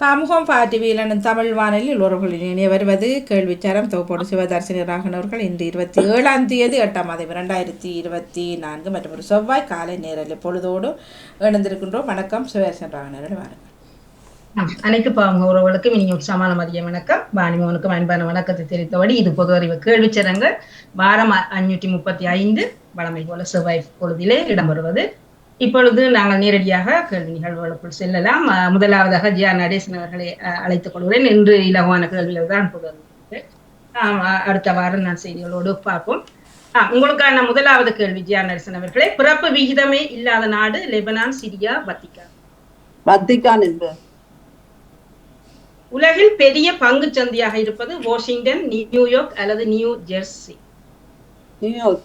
பாமுகம் பாட்டிவியலன் தமிழ் வானொலியில் உறவுகளின் இணைய வருவது. கேள்விச்சாரம் தொகுப்போடு சிவதர்சினி ராகன் அவர்கள் இன்று இருபத்தி ஏழாம் தேதி எட்டாம் மாதம் இரண்டாயிரத்தி இருபத்தி நான்கு மற்றும் ஒரு செவ்வாய் காலை நேரில் பொழுதோடு இணைந்திருக்கின்றோம். வணக்கம். சிவதர்சன் ராகன் அவர்கள் வணக்கம் அனைத்து பாவங்க உறவுகளுக்கும் இனி உற்சாமான மதிய வணக்கம். வாணிமோனுக்கும் அன்பான வணக்கத்தை தெரிவித்தபடி இது பொது அறிவு கேள்விச்சரங்கள் வாரம் அஞ்சூற்றி முப்பத்தி ஐந்து வளமை போல செவ்வாய் பொழுதிலே இடம்பெறுவது. இப்பொழுது நாங்கள் நேரடியாக கேள்வி நிகழ்வுகளுக்குள் செல்லலாம். முதலாவதாக ஜியா நடேசன் அவர்களை அழைத்துக் கொள்கிறேன். இன்று இலகுவான கேள்விகள் தான் அ- அடுத்த வாரம் நான் செய்திகளோடு பார்ப்போம். உங்களுக்கான முதலாவது கேள்வி ஜியா நடேசன் அவர்களே. பிறப்பு விகிதமே இல்லாத நாடு லெபனான் சிரியா வத்திக்கான். வத்திக்கான் என்பது? உலகில் பெரிய பங்குச் சந்தையாக இருப்பது வாஷிங்டன் நியூயார்க் அல்லது நியூ ஜெர்சி. New York.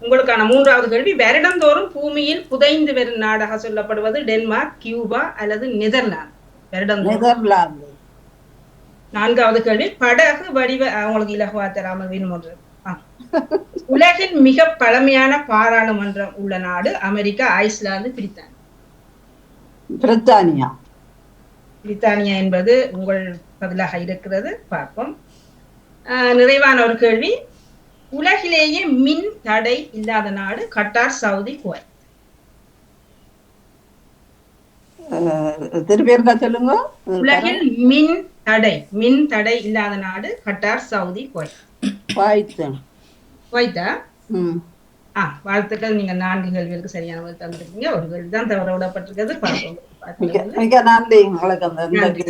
உங்களுக்கான மூன்றாவது கேள்வி வருடந்தோறும் பூமியில் புதைந்து வரும் நாடாக சொல்லப்படுவது டென்மார்க் கியூபா அல்லது நெதர்லாந்து? வருடந்தோறும். நான்காவது கேள்வி படகு வடிவ உங்களுக்கு இலகுவா தராமல் வேணும் ஒன்று. ஆ. உலகின் மிக பழமையான பாராளுமன்றம் உள்ள நாடு அமெரிக்கா ஐஸ்லாந்து பிரித்தானியா? பிரித்தானியா. பிரித்தானியா என்பது உங்கள் பதிலாக இருக்கிறது. பார்ப்போம். நிறைவான ஒரு கேள்வி. உலகிலேயே மின் தடை இல்லாத நாடு கட்டார் சவுதி குவைத். திருப்பி சொல்லுங்க. உலகில் மின் தடை மின் தடை இல்லாத நாடு கட்டார் சவுதி குவைத். குவைத்தா. ஆ வாழ்த்துக்கள். நீங்க நான்கு கேள்விகளுக்கு சரியான பதில் தந்திருக்கீங்க. ஒரு கேள்வி தான் தவற விடப்பட்டிருக்கிறது. பார்ப்போம் நன்றி.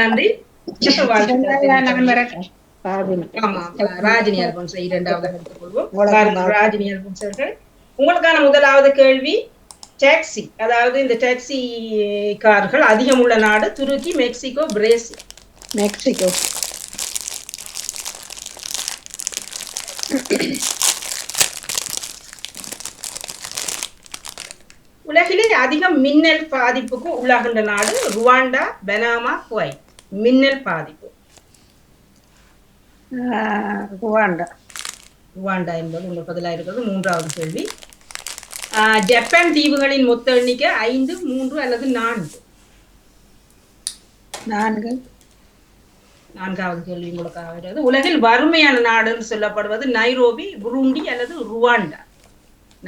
நன்றி. ராஜினி அல்போன்ஸ் எடுத்துக்கொள்வோம் ராஜினி அல்போன்ஸ் அவர்கள். உங்களுக்கான முதலாவது கேள்வி டாக்ஸி. அதாவது இந்த டாக்ஸி கார்கள் அதிகம் உள்ள நாடு துருக்கி மெக்சிகோ பிரேசில். மெக்சிகோ. உலகிலே அதிகம் மின்னல் பாதிப்புக்கு உள்ளாகின்ற நாடு ருவாண்டா பனாமா குவைத். மின்னல் பாதிப்பு. ருவாண்டா. ருவாண்டா என்பது உங்கள் பதிலாக இருக்கிறது மூன்றாவது கேள்வி. ஜப்பான் தீவுகளின் மொத்த எண்ணிக்கை ஐந்து மூன்று அல்லது நான்கு? நான்கு. நான்காவது கேள்வி உங்களுக்காக வருகிறது உலகில் வறுமையான நாடுன்னு சொல்லப்படுவது நைரோபி புருண்டி அல்லது ருவாண்டா?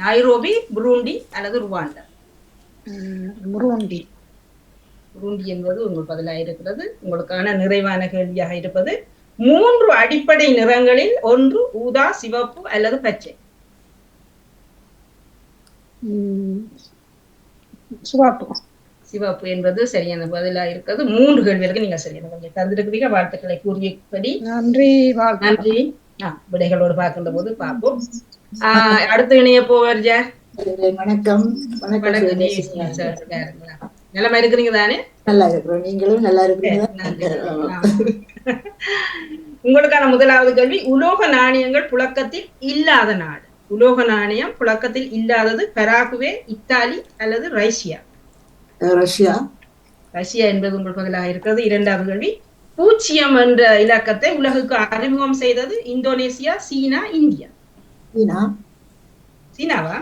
நைரோபி புருண்டி அல்லது ருவாண்டா? புருண்டி. புருண்டி என்பது உங்கள் பதிலாக இருக்கிறது உங்களுக்கான நிறைவான கேள்வியாக இருப்பது மூன்று அடிப்படை நிறங்களில் ஒன்று ஊதா சிவப்பு அல்லது பச்சை. சிவப்பு. சிவப்பு என்பது சரியான பதிலாக இருக்கிறது. மூன்று கேள்விகளுக்கு நீங்க சரியான பதிலை தந்திருக்கிறீங்க. வாழ்த்துக்களை கூறியபடி. நன்றி நன்றி. விடைகளோடு பார்க்கின்ற போது பார்ப்போம். ஆஹ் அடுத்து இணைய போவர் ஜா. வணக்கம். வணக்கம்? நலமா இருக்கிறீங்க தானே? நல்லா இருக்கிறோம் நீங்களும் நல்லா இருக்கிறீங்க. உங்களுக்கான முதலாவது கேள்வி உலோக நாணயங்கள் புழக்கத்தில் இல்லாத நாடு. உலோக நாணயம் புழக்கத்தில் இல்லாதது பராகுவே இத்தாலி அல்லது ரஷ்யா? ரஷ்யா. ரஷ்யா என்பது உங்கள் பதிலாக இருக்கிறது. இரண்டாவது கேள்வி பூஜ்ஜியம் என்ற இலக்கத்தை உலகுக்கு அறிமுகம் செய்தது இந்தோனேசியா சீனா இந்தியா? சீனா. சீனாவா.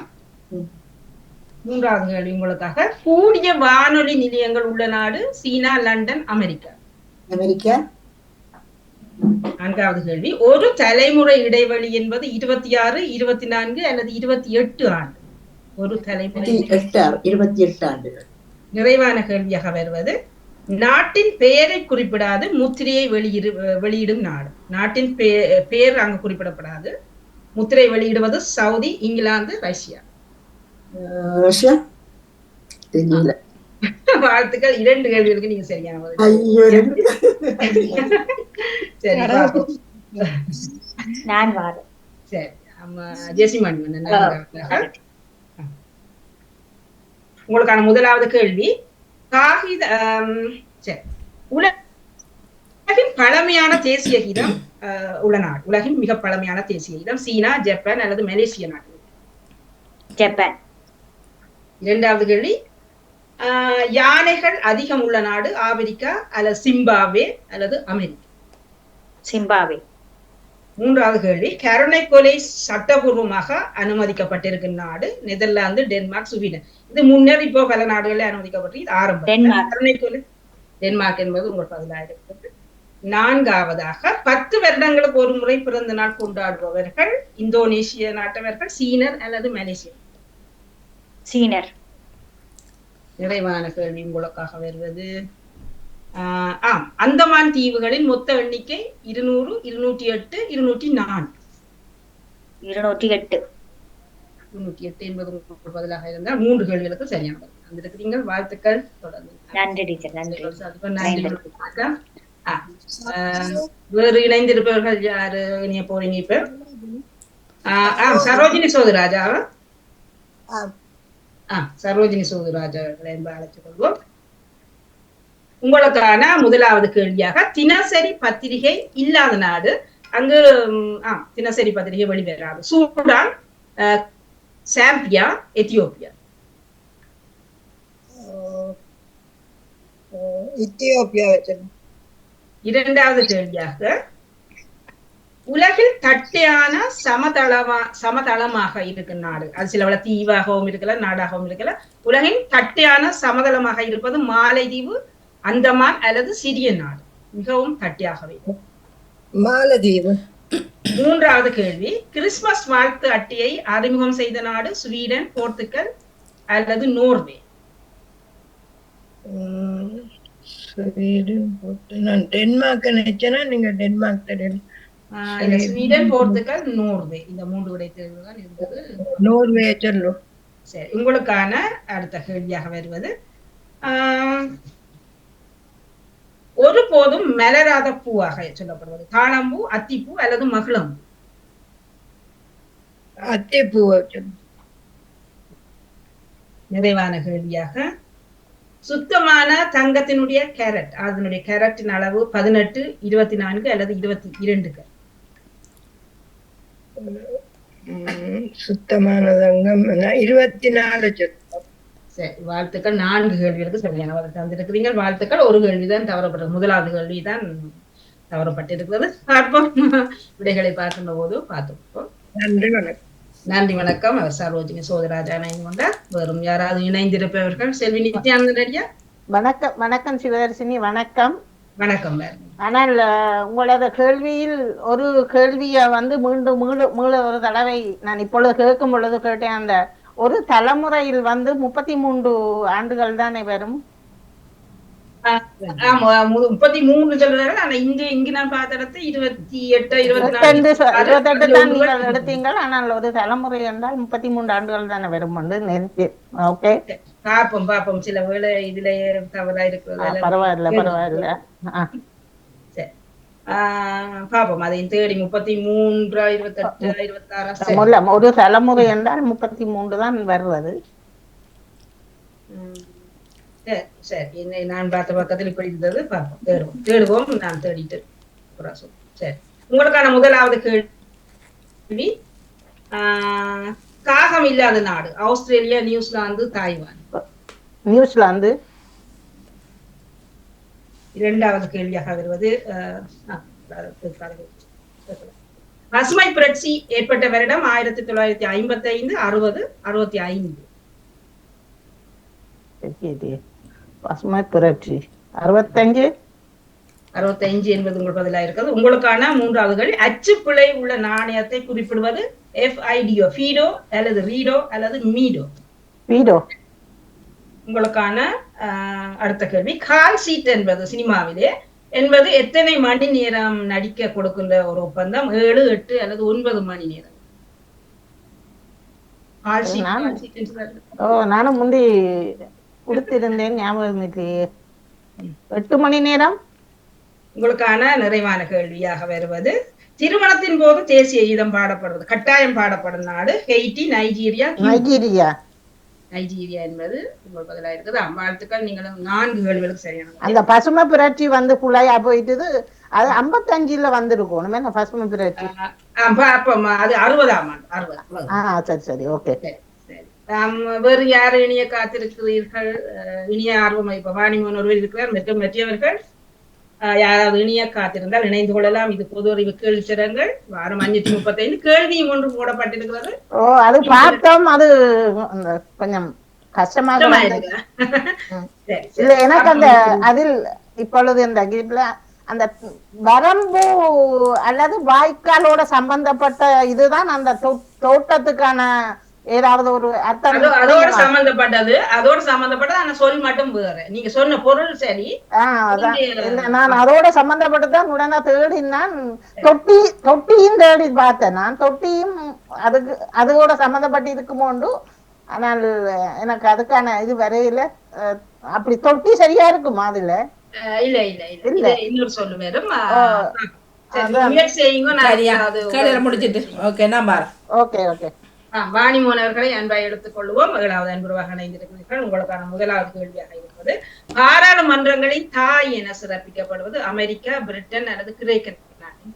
மூன்றாவது கேள்வி உங்களுக்காக கூடிய வானொலி நிலையங்கள் உள்ள நாடு சீனா லண்டன் அமெரிக்கா? அமெரிக்கா. நான்காவது கேள்வி. ஒரு தலைமுறை இடைவெளி என்பது இருபத்தி ஆறு இருபத்தி நான்கு அல்லது இருபத்தி எட்டு ஆண்டு. ஒரு தலைமுறை இருபத்தி எட்டு ஆண்டுகள் நிறைவான கேள்வியாக வருவது நாட்டின் பெயரை குறிப்பிடாது முத்திரையை வெளியிடு வெளியிடும் நாடு. நாட்டின் பெயர் அங்கு குறிப்பிடப்படாது. முத்திரை வெளியிடுவது சவுதி இங்கிலாந்து ரஷ்யா. ரஷ்யா? தெரியல வாழ்த்துக்கள். இரண்டு கேள்விகளுக்கு நீங்க சரியான சரி. நான் வாரேன். ஜெசிமணி. உங்களுக்கான முதலாவது கேள்வி. காகித சரி. உலகின் பழமையான தேசிய கீதம் ஆஹ், உள்ள நாடு. உலகின் மிக பழமையான தேசிய கீதம் சீனா ஜப்பான் அல்லது மலேசிய நாடு ஜப்பான். இரண்டாவது கேள்வி. யானைகள் அதிகம் உள்ள நாடு ஆப்பிரிக்கா அல்லது சிம்பாப்வே அல்லது அமெரிக்கா. சிம்பாவே மூன்றாவது கேள்வி. கருணை கொலை சட்டபூர்வமாக அனுமதிக்கப்பட்டிருக்கும் நாடு நெதர்லாந்து டென்மார்க் ஸ்வீடன் இது முன்னர் இப்போ பல நாடுகளில் அனுமதிக்கப்பட்டு இது ஆரம்பம். டென்மார்க். கருணை கொலை. டென்மார்க் என்பது உங்கள் பதிலாக இருக்கிறது நான்காவதாக பத்து வருடங்களுக்கு ஒரு முறை பிறந்த நாள் கொண்டாடுபவர்கள் இந்தோனேசிய நாட்டவர்கள் சீனர் அல்லது மலேசியர். சீனர். நிறைவான கேள்வி உங்களுக்காக வருவது. ஆம். அந்தமான் தீவுகளின் மொத்த எண்ணிக்கை இருநூறு இருநூற்றி எட்டு இருநூற்றி நான்கு இருநூற்றி எட்டு இருநூற்றி எட்டு என்பது பதிலாக இருந்தால் மூன்று கேள்விகளுக்கு சரியானது வந்திருக்கிறீங்க வாழ்த்துக்கள் தொடர்ந்து. நன்றி டீச்சர். நன்றி. வேறு இணைந்திருப்பவர்கள் யாரு? இணைய போறீங்க இப்ப ஆஹ் ஆ சரோஜினி சோதராஜாவா ஆ சரோஜினி சோதராஜா அவர்களை என்ப அழைத்துக் கொள்வோம். உங்களுக்கான முதலாவது கேள்வியாக தினசரி பத்திரிகை இல்லாத நாடு அங்கு ம், ஆ தினசரி பத்திரிகை வெளிவராது. Sudan Zambia Ethiopia? வச்சிருக்கோம் இரண்டாவது கேள்வியாக உலகில் தட்டையான சமதளமா சமதளமாக இருக்கும் நாடு. அது சில வேளை தீவாகவும் இருக்கலாம் நாடாகவும் இருக்கலாம். உலகின் தட்டையான சமதளமாக இருப்பது மாலைதீவு அந்தமான் அல்லது சிறிய நாடு. மிகவும் தட்டையாகவே மாலதீவு. மூன்றாவது கேள்வி. கிறிஸ்துமஸ் வாழ்த்து அட்டையை அறிமுகம் செய்த நாடு ஸ்வீடன் போர்த்துக்கல் அல்லது நோர்வே? டென்மார்க் நினைச்சேன்னா நீங்க டென்மார்க் தெரியும் ஸ்வீடன் போர்த்துக்கல் நோர்வே இந்த மூன்று விடை தேர்வு தான் இருந்தது நோர்வே சரி உங்களுக்கான அடுத்த கேள்வியாக வருவது ஆஹ், ஒருபோதும் மலராத பூவாக சொல்லப்படுவது. தாழம்பூ அத்திப்பூ அல்லது மகிழம்பூ அத்திப்பூ நிறைவான கேள்வியாக சுத்தமான தங்கத்தினுடைய கேரட் அதனுடைய கேரட்டின் அளவு பதினெட்டு இருபத்தி நான்கு அல்லது இருபத்தி இரண்டுக்கு? உம், சுத்தமான தங்கம். நான் இருபத்தி நாலு சரி வாழ்த்துக்கள். நான்கு கேள்விகளுக்கு சரியான பதில் தந்திருக்கிறீங்க வாழ்த்துக்கள். ஒரு கேள்விதான் தவறப்பட்டது. முதலாவது கேள்விதான் தவறப்பட்டிருக்கிறது. பார்ப்போம். விடைகளை பார்க்கின்ற போது பார்த்துப்போம் நன்றி வணக்கம். நன்றி வணக்கம். அவர் சரோஜினி சோதராஜா இணைந்து கொண்டார். வேறும் யாராவது இணைந்திருப்பவர்கள். செல்வி நித்யானந்த ரெடியா வணக்கம் வணக்கம் சிவதர்சினி. வணக்கம். வணக்கம் ஆனால் உங்களது கேள்வியில் ஒரு கேள்வியை வந்து மீண்டும் மீள மீள ஒரு தடவை நான் இப்பொழுது கேட்கும் பொழுது கேட்டேன். அந்த ஒரு தலைமுறையில் வந்து முப்பத்தி மூன்று ஆண்டுகள் தானே வரும்? முப்பத்தி மூணு சொல்றாங்க ஆனா இங்க இங்க நான் பார்த்த இடத்து இருபத்தி எட்டு இருபத்தி இருபத்தெட்டு அதுல தான் நீங்கள் எடுத்தீங்கள். ஆனால் ஒரு தலைமுறை என்றால் முப்பத்தி மூன்று ஆண்டுகள் தானே வரும் நினைச்சு ஓகே. பாப்போம் பாப்போம். சில வேளை இதுல தவறா இருக்கிறது. பரவாயில்ல பரவாயில்ல. பாப்போம். அதையும் தேடி முப்பத்தி மூன்றா இருபத்தெட்டு இருபத்தாறா சரி. முதல்ல ஒரு தலைமுறை என்றால் முப்பத்தி மூன்று தான் வருவது. சரி, என்ன நான் பார்த்த பக்கத்தில் இப்படி இருந்தது. பார்ப்போம் தேடுவோம். தேடுவோம். நான் தேடிட்டு. சரி. உங்களுக்கான முதலாவது கேள்வி. ஆஹ் காகம் இல்லாத நாடு ஆஸ்திரேலியா நியூசிலாந்து தாய்வான். நியூசிலாந்து? இரண்டாவது கேள்வியாக வருவது பசுமை புரட்சி ஏற்பட்ட வருடம் ஆயிரத்தி தொள்ளாயிரத்தி ஐம்பத்தி ஐந்து அறுபது அறுபத்தி ஐந்து. பசுமை புரட்சி. அறுபத்தஞ்சு அறுபத்தைந்து என்பது உங்கள் பதிலாக இருக்கிறது. உங்களுக்கான மூன்றாவது கேள்வி அச்சுப்பிழை உள்ள நாணயத்தை குறிப்பிடுவது எஃப்ஐடிஓ ஃபீடோ அல்லது ரீடோ அல்லது மீடோ வீடோ உங்களுக்கான அடுத்த கேள்வி. கால் சீட் என்பது சினிமாவிலே என்பது எத்தனை மணி நேரம் நடிக்க கொடுக்கின்ற ஒரு ஒப்பந்தம்? ஏழு எட்டு அல்லது ஒன்பது மணி நேரம். ஓ நானும் முந்தி கொடுத்திருந்தேன் ஞாபகம் இல்லையே எட்டு மணி நேரம்? உங்களுக்கான நிறைவான கேள்வியாக வருவது திருமணத்தின் போது தேசிய கீதம் பாடப்படுவது கட்டாயம் பாடப்படும் நாடு ஹெய்டி நைஜீரியா நைஜீரியா. நைஜீரியா என்பது உங்கள் பதிலாக இருக்குது. வாழ்த்துக்கள் நீங்களும் நான்கு கேள்விகளுக்கு சரியானது அந்த பசுமை புரட்சி வந்து குழையா போயிட்டுது. அது ஐம்பத்தஞ்சுல வந்திருக்கும். என்ன பசுமை புரட்சி அது அறுபதாம் ஆண்டு அறுபது ஆ சரி சரி ஓகே. வேறு யார் இனிய காத்திருக்கிறீர்கள்? இனிய ஆர்வம் இப்ப வாணிமோன் ஒருவர் இருக்கிறார். மற்றும் மற்றவர்கள் யாராவது இணைய காத்திருந்தால் இணைந்து கொள்ளலாம். இது பொது அறிவு கேள்விச்சரங்கள் வாரம் அஞ்சூற்றி முப்பத்தைந்து கேள்வியும் ஒன்று போடப்பட்டிருக்கிறது. ஓ அது பார்த்தோம். அது கொஞ்சம் கஷ்டமாக. இல்ல எனக்கு அந்த அதில் இப்பொழுது இந்த கிரிப்ல அந்த வரம்பு அல்லது வாய்க்காலோட சம்பந்தப்பட்ட இதுதான் அந்த தோட்டத்துக்கான ஏதாவது ஒரு அர்த்தம் அதோ- அதோட? சம்பந்தப்பட்டது அதோட சம்பந்தப்பட்டது ஆனா சொல் மட்டும் வேற. நீங்க சொன்ன பொருள் சரி. நான் அதோட சம்பந்தப்பட்டுதான் உடனே தேடி நான் தொட்டி தொட்டியும் தேடி பார்த்தேன். நான் தொட்டியும் அதுக்கு அதோட சம்பந்தப்பட்டு இருக்குமோண்டு. ஆனால் எனக்கு அதுக்கான இது வரையில அப்படி தொட்டி சரியா இருக்குமா அதுல? இல்ல இல்ல இல்ல. இன்னொரு சொல்லு சரியா. கேள்வியில முடிச்சிட்டு. ஓகே நான் ஓகே ஓகே. வாணிமோன் அவர்களை அன்பாய் எடுத்துக் கொள்வோம் ஏழாவது அன்புருவாக இணைந்திருக்கிறீர்கள் உங்களுக்கான முதலாவது கேள்வியாக இருப்பது பாராளுமன்றங்களின் தாய் என சிறப்பிக்கப்படுவது அமெரிக்கா பிரிட்டன் அல்லது கிரேக்க நாட்டின்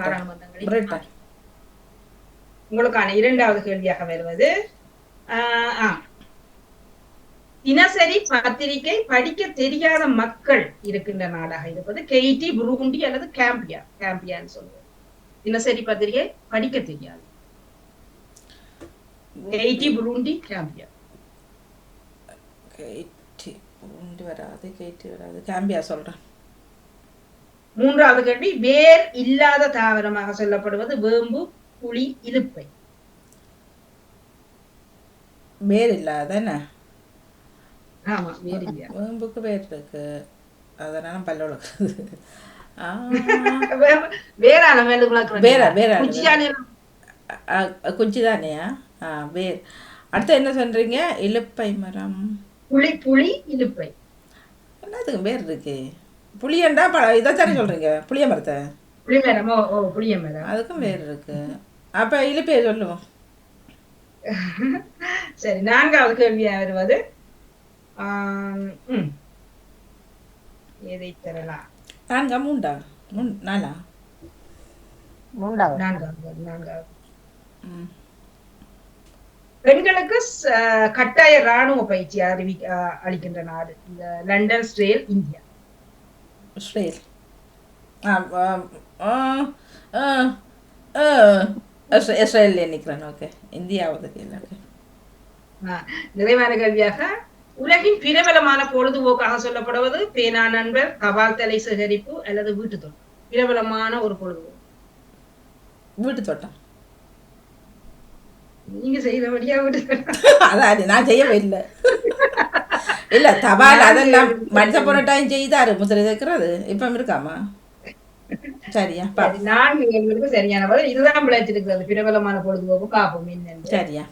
பாராளுமன்றங்களின் உங்களுக்கான இரண்டாவது கேள்வியாக வருவது. தினசரி பத்திரிகை படிக்க தெரியாத மக்கள் இருக்கின்ற நாடாக இருப்பது கெய்டி புருண்டி அல்லது கேம்பியா கேம்பியான்னு சொல்லுவோம். தினசரி பத்திரிகை படிக்க தெரியாது. கெய்டி புருண்டி கேம்பியா கேட்டி உண்டு வராது கேட்டி வராது கேம்பியா சொல்றேன் மூன்றாவது கேள்வி வேர் இல்லாத தாவரமாக சொல்லப்படுவது வேம்பு புளி இலுப்பை வேர் இல்லாத ஆமா வேர் இல்லையா வேம்புக்கு வேர் இருக்கு அதனால வேறான வேண்டுகுள்ள வேற, வேற. குச்சியாலே குச்சி தானேயா வேர். அடுத்து என்ன சொல்றீங்க? இலுப்பை மரம். புளி புளி இலுப்பை. என்னதுக்கு வேர் இருக்கு? புளியண்டா பழ இதைத்தானே சொல்றீங்க? புளிய மரத்தை? புளி மரம். ஓ ஓ புளிய மரம். அதுக்கும் வேர் இருக்கு. அப்ப இலுப்பையை சொல்லுவோம். சரி நான்காவது கேள்வியா வருவது. எதை தரலாம்? நான்கா மூண்டா மூணு நாலா? மூன்றாவது. நான்காவது நான்காவது. ம். பெண்களுக்கு கட்டாய ராணுவ பயிற்சி அறிவி அளிக்கின்ற நாடு. இந்த லண்டன் ஸ்ட்ரேல் இந்தியா. இஸ்ரே- இஸ்ரேல்ல நிற்கிறேன் ஓகே இந்தியாவது நிறைவான கேள்வியாக உலகின் பிரபலமான பொழுதுபோக்காக சொல்லப்படுவது பேனா நண்பர் தபால் தலை சேகரிப்பு அல்லது வீட்டு தோட்டம். பிரபலமான ஒரு பொழுதுபோக்கு. வீட்டு தோட்டம். நீங்க செய்யறபடியா அதான் நான் செய்யவே இல்லை. இல்ல தபால் அதெல்லாம் மனுஷ போன டைம் செய்தாரு முத்திரை தைக்கிறது இப்ப இருக்காமா? சரியா நான்கு கேள்விகளுக்கு சரியான பதில். இதுதான் பிழைச்சிருக்கிறது பிரபலமான பொழுதுபோக்கு பார்ப்போம் என்னன்னு சரியா.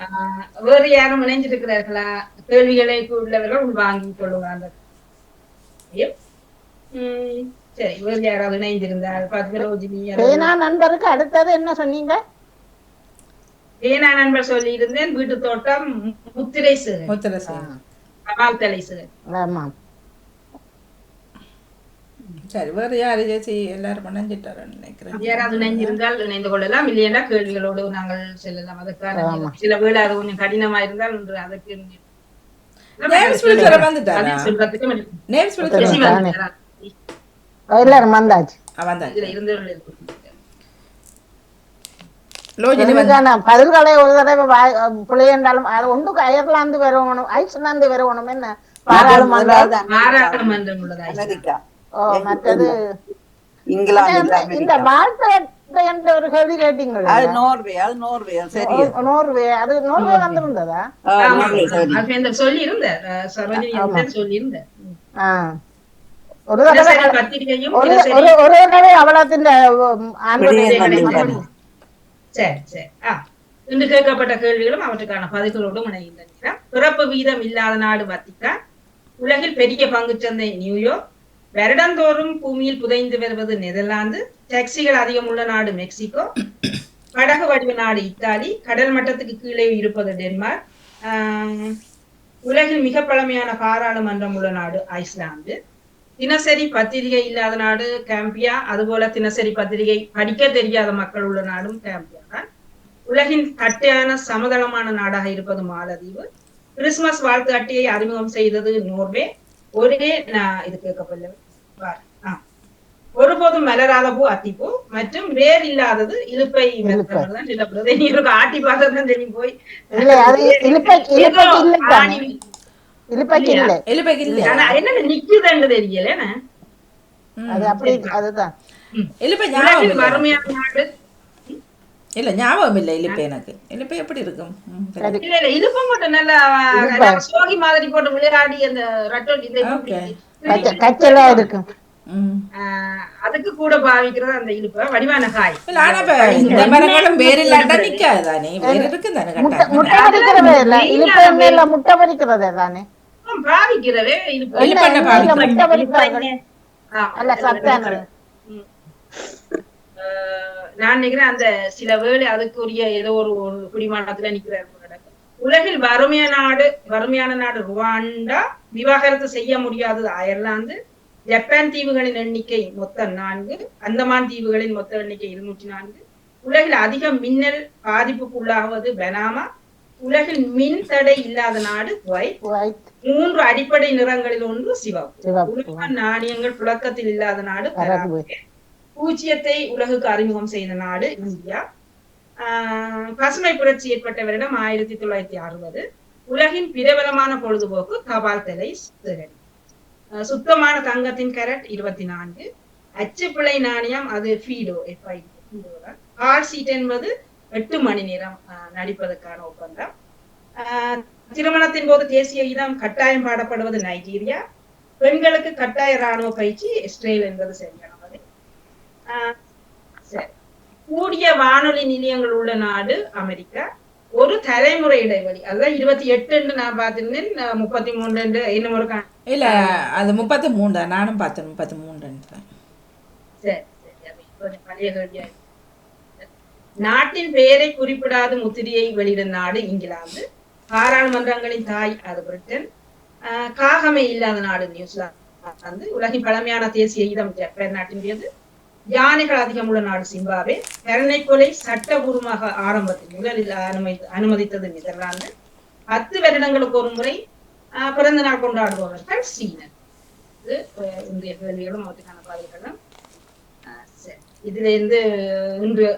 ஆஹ், வேறு யாரும் இணைஞ்சிருக்கிறார்களா? கேள்விகளை உள்ளவர்கள் உள் வாங்கிக் கொள்ளுங்க அந்த. சரி வேறு யாராவது இணைந்திருந்தால் பத்மரோஜினி நண்பருக்கு அடுத்தது என்ன சொன்னீங்க? ஏனா நண்பர் சொல்லி இருந்தேன் வீட்டு தோட்டம் முத்திரை சிறு முத்திரை தபால் தலை சிறு ஆமா. சரி வேற யாரு ஜெயிச்சு எல்லாரும் மணஞ்சிட்டாருன்னு நினைக்கிறேன். யாராவது இணைந்திருந்தால் இணைந்து கொள்ளலாம் இல்லையென்றா கேள்விகளோடு நாங்கள் செல்லலாம். அதுக்கான. சில வேளை அது கொஞ்சம் கடினமா இருந்தால் ஒன்று அதற்கு நேம் ஸ்பிரிச்சுவல வந்துட்டாரா? பதில் சொல்றதுக்கு எனக்கு நேம் பேசி ஸ்பிரிச்சுவல் வந்துட்டாரா? எல்லாரும் வந்தாச்சு வந்தாங்க இதுல இருந்தவர்கள் பதில்களை ஒரு தடவை என்றாலும் அது ஒன்றுக்கு அயர்லாந்து வரணும் ஐஸ்லாந்து வரணும் என்ன பாராளுமன்றம் ஓ, மற்றது இந்த- வாழ்த்து என்ற ஒரு கேள்வி கேட்டீங்களா அது நோர்வே அது நோர்வே சரி நோர்வே அது நோர்வே வந்திருந்ததா சொல்லி. ஒரு தடவை ஒரு தடவை சரி சரி. ஆ. இன்று கேட்கப்பட்ட கேள்விகளும் அவற்றுக்கான பதில்களோடும் இணைகின்றன. பிறப்பு வீதம் இல்லாத நாடு வத்திக்கான். உலகில் பெரிய பங்குச்சந்தை நியூயோர்க். வருடந்தோறும் பூமியில் புதைந்து வருவது நெதர்லாந்து. டாக்ஸிகள் அதிகம் உள்ள நாடு மெக்சிகோ. படகு வடிவ நாடு இத்தாலி. கடல் மட்டத்துக்கு கீழே இருப்பது டென்மார்க். ஆஹ், உலகில் மிக பழமையான பாராளுமன்றம் உள்ள நாடு ஐஸ்லாந்து. தினசரி பத்திரிகை இல்லாத நாடு கேம்பியா அதுபோல தினசரி பத்திரிகை படிக்க தெரியாத மக்கள் உள்ள நாடும் கேம்பியா தான். உலகின் கட்டையான சமதளமான நாடாக இருப்பது மாலதீவு கிறிஸ்துமஸ் வாழ்த்து அட்டையை அறிமுகம் செய்தது நோர்வே. ஒரே நான் இது கேட்கப்படல. ஒருபோதும் மலராத பூ அத்திப்பூ. மற்றும் வேர் இல்லாதது இலுப்பை மரத்தவர் தான் சொல்லப்படுது நீ ஒரு ஆட்டி பார்த்தா தான் தெரியும் போய். இல்ல ஞாபகம் இல்லை எலிப்பை எனக்கு. எலிப்பை எப்படி இருக்கும்? இலுப்பம் மட்டும் நல்லா இலுப்பை. சோகி மாதிரி போட்டு விளையாடி அந்த கச்சலா இருக்கும். அதுக்கு கூட பாவிக்கிறது அந்த இழுப்ப வடிவான காய். இல்ல ஆனா இந்த மரங்களும் வேறு இல்லாட்டா நிக்காது தானே? வேறு இருக்கு தானே முட்டை முட்டை பறிக்கிறதே முட்டை பறிக்கிறதே தானே? எண்ணெயில பாவிக்கிறது. நான் நினைக்கிறேன் அந்த சில வேளை அதுக்குரிய ஏதோ ஒரு குடிமட்டத்துல நிக்கிறார். உலகில் வறுமையான நாடு வறுமையான நாடு ருவாண்டா விவாகரத்து செய்ய முடியாதது அயர்லாந்து ஜப்பான் தீவுகளின் எண்ணிக்கை மொத்தம் நான்கு அந்தமான் தீவுகளின் மொத்த எண்ணிக்கை இருநூற்றி நான்கு. உலகில் அதிக மின்னல் பாதிப்புக்கு உள்ளாவது பெனாமா உலகில் மின் தடை இல்லாத நாடு White, மூன்று அடிப்படை நிறங்களில் ஒன்று சிவப்பு. நாணயங்கள் புழக்கத்தில் இல்லாத நாடு. பூஜ்ஜியத்தை உலகுக்கு அறிமுகம் செய்த நாடு இந்தியா. பசுமை புரட்சி ஏற்பட்ட வருடம் ஆயிரத்தி தொள்ளாயிரத்தி அறுபது. உலகின் பிரபலமான பொழுதுபோக்கு தபால் தலை சுத்தமான தங்கத்தின் கேரட் இருபத்தி நான்கு. அச்சுப்பிழை நாணயம் அது ஃபீடோ கார் சீட் என்பது எட்டு மணி நேரம் நடிப்பதற்கான ஒப்பந்தம். திருமணத்தின் போது தேசிய கீதம் கட்டாயம் பாடப்படுவது நைஜீரியா. பெண்களுக்கு கட்டாய ராணுவ பயிற்சி இஸ்ரேல் என்பது சரியானது சரி. கூடிய வானொலி நிலையங்கள் உள்ள நாடு அமெரிக்கா. ஒரு தலைமுறை இடைவெளி. அதுதான் இருபத்தி எட்டுன்னு நான் பார்த்திருந்தேன். முப்பத்தி மூணு இன்னும் ஒரு இல்ல அது முப்பத்தி மூணு தான் நானும் பார்த்தேன் முப்பத்தி மூணு சரி சரி. பழைய கேள்வியா. நாட்டின் பெயரை குறிப்பிடாத முத்திரையை வெளியிட நாடு இங்கிலாந்து. பாராளுமன்றங்களின் தாய் அது பிரிட்டன். ஆஹ் காகமே இல்லாத நாடு நியூசிலாந்து. உலகின் பழமையான தேசிய இடம் ஜப்பான் நாட்டின் யானைகள் அதிகம் உள்ள நாடு சிம்பாவே கருணை கொலை சட்டபூர்வமாக ஆரம்பத்தில் முதலில் அனுமதி அனுமதித்தது நெதர்லாந்து. பத்து வருடங்களுக்கு ஒரு முறை பிறந்த நாள் கொண்டாடுபவர்கள் சீனர் இது கேள்விகளும் அவற்றுக்கான பதில்களும் ஆஹ், சரி. இதுல இருந்து இன்று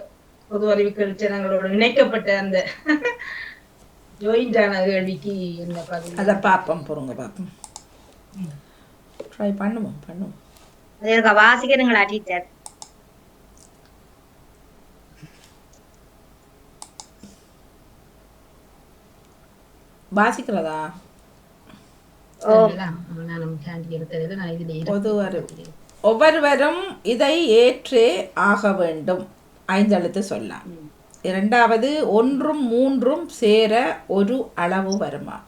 பொது அறிவு கல்ச்சரங்களோடு இணைக்கப்பட்ட அந்த ஜாயிண்டான கேள்விக்கு என்ன பதில்? அதை பார்ப்போம் பொறுங்க பார்ப்போம் ட்ரை பண்ணுவோம் பண்ணுவோம். அது இருக்கா? வாசிக்கிறீங்களா டீச்சர் வாசிக்கிறதா ஒவ்வொருவரும் இதை ஏற்றே ஆக வேண்டும். ஐந்தெழுத்து சொல்லலாம் இரண்டாவது ஒன்றும் மூன்றும் சேர ஒரு அளவு வருமா?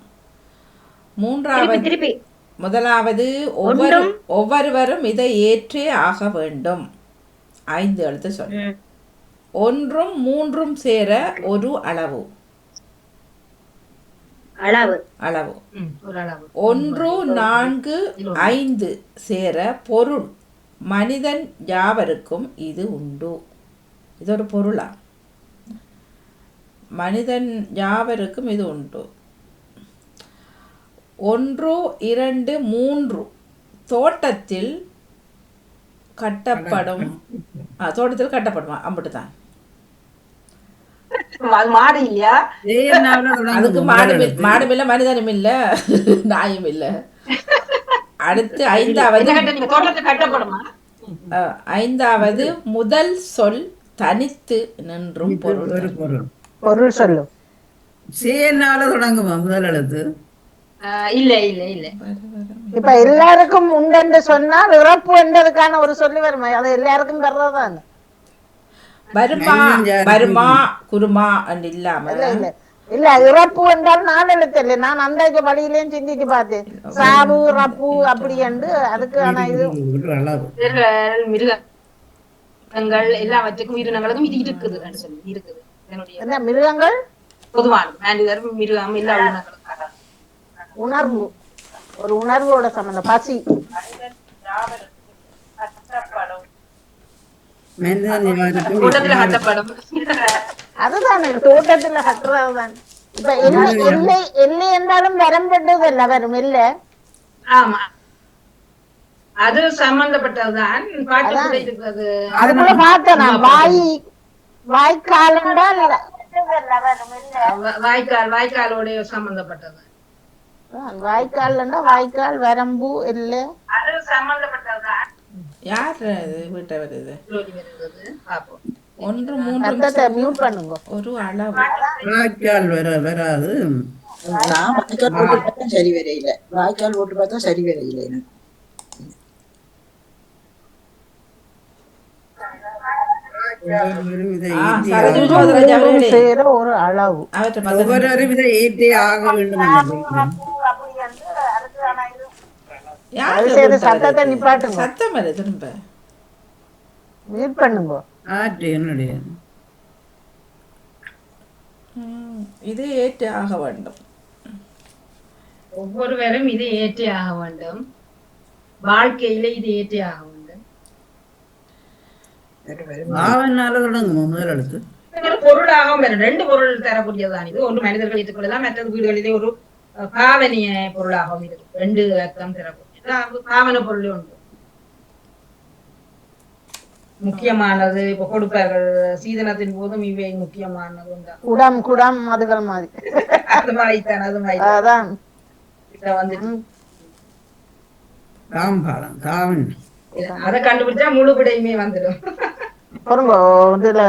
மூன்றாவது திருப்பி முதலாவது ஒவ்வொரு ஒவ்வொருவரும் இதை ஏற்றே ஆக வேண்டும். ஐந்து எழுத்து சொல். ஒன்றும் மூன்றும் சேர ஒரு அளவு. அளவு. அளவு. ஒரு அளவு. ஒன்று நான்கு ஐந்து சேர பொருள். மனிதன் யாவருக்கும் இது உண்டு. இது ஒரு பொருளா மனிதன் யாவருக்கும் இது உண்டு ஒன்று இரண்டு மூன்று தோட்டத்தில் கட்டப்படும் ஆ, தோட்டத்தில் கட்டப்படுமா அப்படித்தான் அது மாடு இல்லையா அதுக்கு மாடு மாடும் இல்ல மனிதனும் இல்ல நாயும் இல்ல அடுத்து ஐந்தாவது ஐந்தாவது முதல் சொல் தனித்து நின்றும் பொருள் ஒரு பொருள். பொருள் சொல்லு சேனால தொடங்குமா முதல் எழுத்து? இல்ல இல்ல இல்ல. இப்ப எல்லாருக்கும் உண்டென்று சொன்னால் இறப்பு என்றதுக்கான ஒரு சொல்லி வருமா. அது எல்லாருக்கும் வர்றதுதான் வருமா வருமா குருமா இல்லாம இல்ல இல்ல. இல்ல இறப்பு என்றால் நான் எழுத்தல்ல. நான் அந்த வழியிலேயும் சிந்திச்சு பார்த்தேன். சாவு இறப்பு அப்படி என்று அதுக்கான இது மிருகங்கள், எல்லாவற்றுக்கும் உயிரினங்களுக்கும் இது இருக்குது சொல்லி இருக்குது. என்னுடைய என்ன மிருகங்கள்? பொதுவான மனிதர் மிருகம் எல்லா உயிரினங்களுக்காக உணர்வு ஒரு உணர்வோட சம்பந்தம் பசி. அதுதான் தோட்டத்துல கட்டுறதுதான். இப்ப எல்லை எல்லை எல்லை என்றாலும் வரம்பட்டது இல்ல வரும் இல்ல? ஆமா. அது சம்பந்தப்பட்டதுதான். பாட்டு பார்த்தேன் வாய் வாய்க்கால் வாய்க்கால் வாய்க்காலோட சம்பந்தப்பட்டது. வாய்க்கால் என்றால் வாய்க்கால் வரம்பு இல்லை அது சம்பந்தப்பட்டதுதான். யார் இது? வீட்டை வருது ஒன்று மூன்று மியூட் பண்ணுங்க. ஒரு அளவு. வாய்க்கால் வர வராது. நான் வாய்க்கால் போட்டு பார்த்தா சரி வரையில. வாய்க்கால் போட்டு பார்த்தா சரி வரையில எனக்கு ஒவ்வொரு வித ஆ, ஏற்றி சரோஜினி ஆக- சோதரன் அவர்களே செய்யற ஒரு அளவு. ஒவ்வொரு வித ஏற்றி ஆக வேண்டும் சரி, சத்தத்தை? நிப்பாட்டுங்க. சத்தம் வருது திரும்ப. மியூட் பண்ணுங்க. ஆற்று என்னுடைய. இது ஏற்று ஆக வேண்டும். ஒவ்வொருவரும் இதை ஏற்றி ஆக வேண்டும். வாழ்க்கையில இது ஏற்றி ஆக வேண்டும் பொருளாகவும் வரும் ரெண்டு பொருள் தரக்கூடியதுதான் இது. ஒன்று மனிதர்கள் ஏற்றுக்கொள்ளலாம் மற்றது வீடுகளிலே ஒரு பாவனைய பொருளாகவும் இருக்கு ரெண்டு அர்த்தம் தரக்கூடியது. அது பாவனை பொருள் உண்டு. முக்கியமானது இப்ப கொடுப்பார்கள் சீதனத்தின் போதும் இவை முக்கியமானது குடம் குடம் அதுகள் மாதிரி. அது மாதிரித்தான் அது மாதிரி அதான். வந்து தாம்பாளம் தாவன் அதை கண்டுபிடிச்சா முழு விடையுமே வந்துடும். பொருங்க இதுல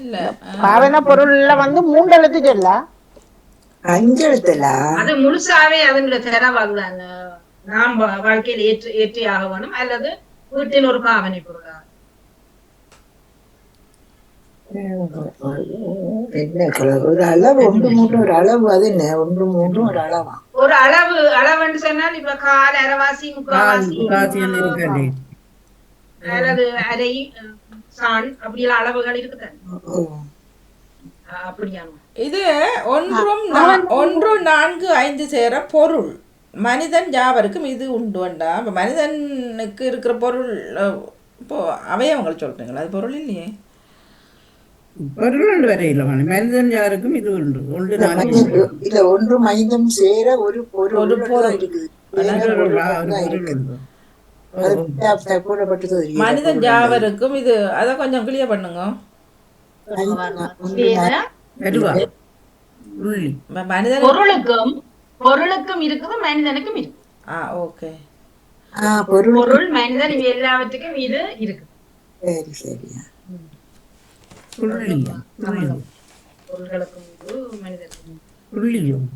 இல்ல பாவன பொருள்ல வந்து மூன்று எழுத்து சொல்ல. அஞ்சு எழுத்துல? அது முழுசாவே அதனுடைய தரவாகுதான் நாம் வாழ்க்கையில் ஏற்று ஏற்றி ஆக வேணும். அல்லது வீட்டின் ஒரு பாவனை பொருளா என்ன ஒரு அளவு ஒன்று மூன்று ஒரு அளவு. அது என்ன? ஒன்று மூன்று ஒரு அளவா? ஒரு அளவு அளவுன்னு சொன்னால் இப்ப கால் அரைவாசி முக்கால்வாசி. அல்லது அரை அப்படியெல்லாம் அளவுகள் இருக்குது. ஓ. அப்படியான. இது ஒன்றும் ஒன்று நான்கு ஐந்து சேர பொருள். மனிதன் யாவருக்கும் இது உண்டுண்டா இப்போ மனிதனுக்கு இருக்கிற பொருள் இப்போ அவயவங்கள் சொல்றீங்களா? அது பொருள் இல்லையே. பொருள் வரையில் மனிதன் யாருக்கும் இது உண்டு ஒன்று நான்கு இல்ல ஒன்று மைந்தம் சேர ஒரு பொருள். ஒரு. மனிதன் யாவருக்கும் இது அதை கொஞ்சம் கிளியர் பண்ணுங்க. ஒன்று மனிதன் பொருளுக்கும் பொருளுக்கும் இருக்குது மனிதனுக்கும் இருக்கு ஆ ஓகே. ஆ, பொருள் மனிதன் இவை எல்லாவற்றுக்கும் இது இருக்கு சரி சரியா உள்ளியும்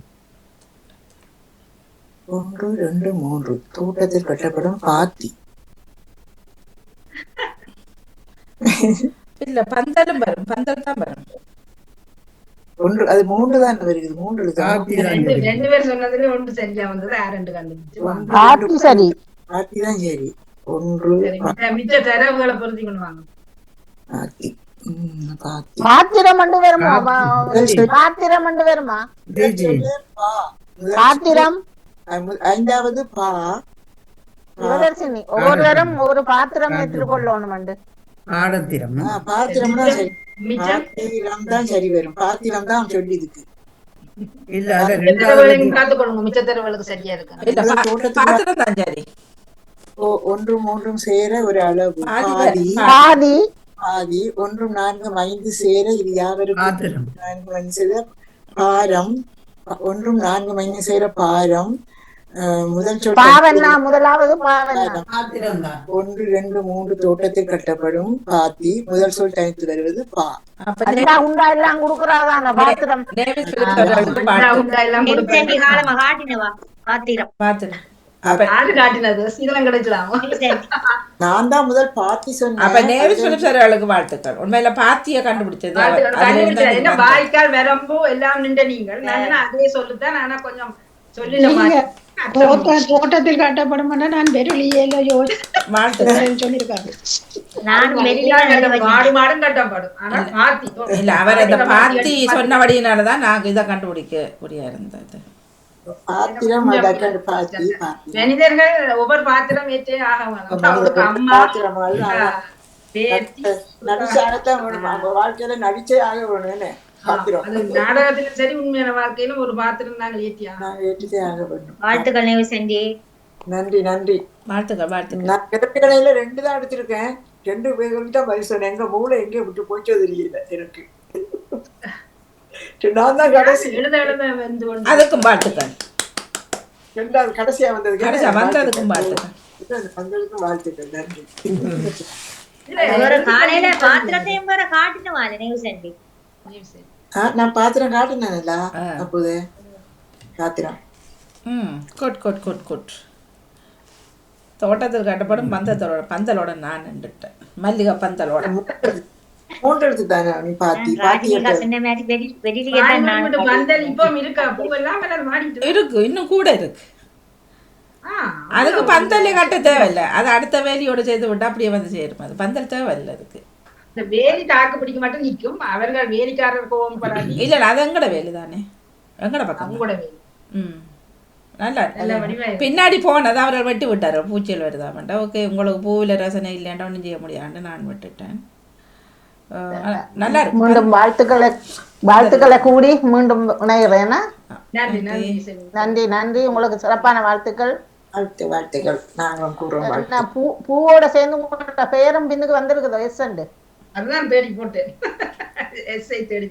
ஒன்று ரெண்டு மூன்று. தோட்டத்தில் கட்டப்படும் பாத்தி. இல்ல பந்தலும் வரும். பந்தல் தான் வரும். ஒன்று அது மூன்று தான் வருகிறது. மூன்று ரெண்டு பேர் சொன்னதுல ஒன்று சரியா வந்தது. ஆ ரெண்டு கண்டுபிடிச்சு. சரி. பாத்தி தான் சரி. ஒன்று மிச்ச- தரவுகளை பொருத்தி கொண்டு வாங்க பாத்திரம் மண்டு வருமா. பாத்திரம் மண்டு வருமா பாத்திரம் ஐந்தாவது பா யுவதர்சினி ஒவ்வொருவரும் ஒரு பாத்திரம் எடுத்துக்கொள்ளணும் மண்டு ஆடத்திரம் ஆ, பாத்திரம் தான் சரி மிச்சம் பாத்திரம் தான் சரி வரும் பாத்திரம் தான் சொல்லி இருக்கு இல்ல அது ரெண்டாவது சரியா இருக்கு ஒன்றும் மூன்றும் சேர ஒரு அளவு பாதி பாதி ஒன்றும் நான்கும் ஐந்து சேர இது யாவருக்கும் நான்கு ஐந்து சேர பாரம். ஒன்றும் நான்கு ஐந்து சேர பாரம். முதல் ஒன்று ரெண்டு மூன்று தோட்டத்தில் கட்டப்படும் பாத்தி. முதல் சொல் தனித்து வருவது பா. உண்டா எல்லாம் பாத்திரம். பாத்திரம். நான் தான் முதல் பாத்தி சொன்னேன். வாழ்த்துக்கள். உண்மையில பாத்திய கண்டுபிடிச்சது வாய்க்கால் வரம்பு எல்லாம் நின்ற நீங்கள். அதே சொல்லுதான் ஆனா கொஞ்சம் சொல்லிட தோட்டத்தில் கட்டப்படும் நான் வெறுளியில வாழ்த்துக்கள். சொல்லியிருக்காங்க. இல்ல அவர் அந்த பாத்தி சொன்னபடியினாலதான் நாங்க இதை கண்டுபிடிக்க கூடிய இருந்தது. பாத்திரம் அதற்கான பாத்தி பாத்தி மனிதர்கள் ஒவ்வொரு பாத்திரம் ஏற்றே ஆக அம்மா வாழ்க்கையில நடிச்சே ஆக வேணும் நாடகத்திலும் சரி உண்மையான வாழ்க்கையிலும் ஒரு பாத்திரம் நாங்கள் ஏற்றியா நான் ஏற்றுதே ஆக வேண்டும். வாழ்த்துக்கள் நேவி நன்றி நன்றி. வாழ்த்துக்கள் வாழ்த்துக்கள். நான் கிடப்பு கடையில ரெண்டு தான் எடுத்திருக்கேன். ரெண்டு பேரும் தான் எங்க மூளை எங்கே விட்டு போச்சோ தெரியல எனக்கு. நான் தான் கடைசி. அதுக்கும் வாழ்த்துக்கள் ரெண்டாவது கடைசியா வந்தது கடைசியா வந்ததுக்கும் வாழ்த்துக்கள். வந்ததுக்கும் வாழ்த்துக்கள் நன்றி. காலையில பாத்திரத்தையும் வேற நான் பாத்திரம் காட்டினேன்ல. அப்போது பாத்திரம். ம் குட் குட் குட் குட். தோட்டத்தில் கட்டப்படும் பந்தத்தோட பந்தலோட நான் நின்றுட்டேன். மல்லிகை பந்தலோட. எழுத்து தானே நீ பாத்தி பாத்தி இருக்கா? இன்னும் கூட இருக்கு. ஆ, அதுக்கு பந்தலே கட்ட தேவையில்லை. அது அடுத்த வேலையோட செய்து விட்டு அப்படியே வந்து சேரும். அது பந்தல் தேவையில்லை அதுக்கு. இந்த வேலி தாக்கு பிடிக்க மட்டும் நிக்கும் அவர்கள் வேலிக்காரர் கோவம் படாது இல்லை அது எங்கட வேலை தானே? எங்கட பக்கம் அவங்களோட வேலி. ம் நல்லா. பின்னாடி போனது அவரை வெட்டி விட்டார். பூச்சியில் வருதாமண்டா ஓகே உங்களுக்கு பூவில் ரசனை இல்லைண்டா ஒன்றும் செய்ய முடியாண்டு நான் விட்டுட்டேன். நல்லா இருக்கு மீண்டும் வாழ்த்துக்களை வாழ்த்துக்களை கூடி மீண்டும் இணைகிறேன்னா நன்றி நன்றி செல்வி. நன்றி நன்றி உங்களுக்கு சிறப்பான வாழ்த்துக்கள் வாழ்த்து வாழ்த்துக்கள் நாங்களும் கூறுறோம் பூ பூவோட சேர்ந்து உங்களோட பெயரும் பின்னுக்கு வந்திருக்குதோ எஸ் அண்டு அதுதான் தேடி போட்டேன் எஸ்ஐ தேடி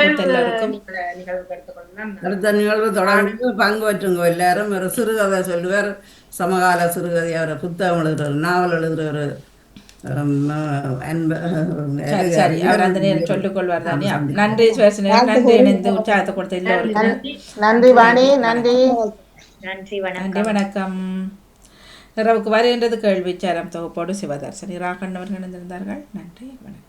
எடுத்துக்கொள்ளலாம் அடுத்த நிகழ்வு தொடர்ந்து பங்கு பெற்றுங்க எல்லாரும் ஒரு சிறுகதை சொல்லுவார் சமகால சிறுகதை அவர் புத்தகம் எழுதுறவர் நாவல் எழுதுறவர் சரி சரி. அவர் அந்த நேரம் சொல்லிக் கொள்வார் தானே. நன்றி. நன்றி இணைந்து உற்சாகத்தை கொடுத்த நன்றி. நன்றி வாணி. நன்றி. நன்றி வணக்கம். வணக்கம். இரவுக்கு வருகின்றது கேள்விச்சாரம் தொகுப்போடு சிவதர்சனி ராகண்ணவர்கள் இணைந்திருந்தார்கள். நன்றி வணக்கம்.